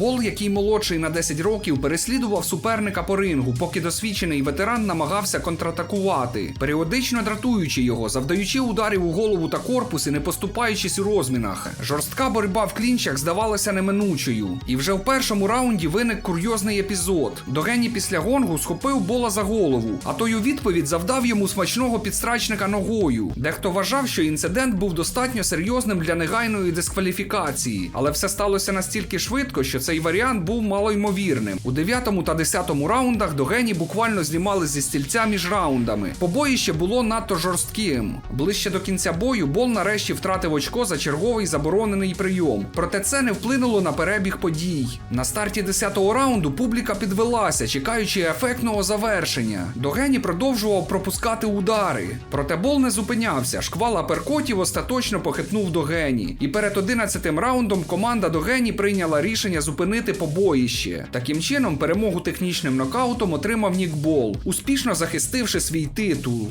Бол, який молодший на 10 років, переслідував суперника по рингу, поки досвідчений ветеран намагався контратакувати, періодично дратуючи його, завдаючи ударів у голову та корпус і не поступаючись у розмінах. Жорстка боротьба в клінчах здавалася неминучою. І вже в першому раунді виник курйозний епізод. Догені після гонгу схопив бола за голову, а той у відповідь завдав йому смачного підстрачника ногою. Дехто вважав, що інцидент був достатньо серйозним для негайної дискваліфікації, але все сталося настільки швидко, що цей варіант був малоймовірним. У 9 та 10 раундах Догені буквально знімали зі стільця між раундами. Побоїще було надто жорстким. Ближче до кінця бою Бол нарешті втратив очко за черговий заборонений прийом. Проте це не вплинуло на перебіг подій. На старті 10-го раунду публіка підвелася, чекаючи ефектного завершення. Догені продовжував пропускати удари. Проте Бол не зупинявся. Шквал аперкотів остаточно похитнув Догені. І перед 11-тим раундом команда Догені прийняла рішення зупинити побоїще. Таким чином, перемогу технічним нокаутом отримав Нік Бол, успішно захистивши свій титул.